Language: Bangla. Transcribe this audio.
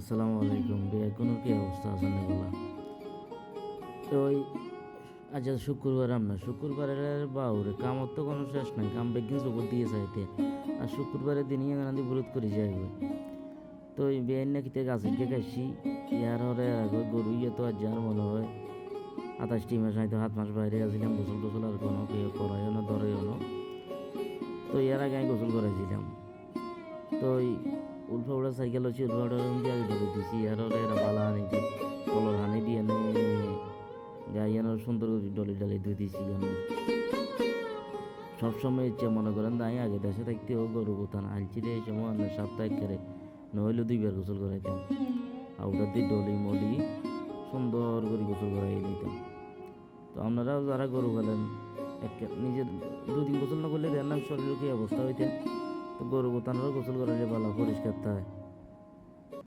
আসসালামু আলাইকুম বেগুনের কি অবস্থা আছেন বলা তো ওই আচ্ছা শুক্রবার আমরা, শুক্রবারের বাউরে কামত তো কোনো শেষ নাই, কাম বেগিন জগৎ দিয়ে চাইতে আর শুক্রবারের দিনই এখানে বিরোধ করে যাইব তো ওই বেআইন নাকি থেকে গাছের কে খাইছি, ইয়ার হরে গরু ইয়ে তো আজ যার মনে হয় আঠাশটি মাস হয়তো হাত মাস বাইরে আসছিলাম গোসল টোসল আর কোনো কেউ করাইও না ধরেও তো ইয়ার আগে আমি গোসল করাইছিলাম। তো ওই উল্ফা উড়া দিয়ে আগে ধরে দিছি। আর এরা বালা হানি কলর হানি দিয়ে। নে গাই সুন্দর ডলি ডালি ধুই দিছি আমি সবসময় ইচ্ছে মনে করেন তাই আগে দেশে থাকতে ও গরু কোথান আলছি রে সময় সাপ্তাহিক করে নইলে দুইবার গোসল করাইতাম আর ওটা দিয়ে ডলি মলি সুন্দর করে গোসল করাই দিতাম তো আপনারাও যারা গরু ফেলেন এক নিজের দুদিন গোসল না করলে রান্নার শরীরের কি অবস্থা হইতে? তো গরু গোতানোরও গোসল করালে ভালো পরিষ্কার থাকে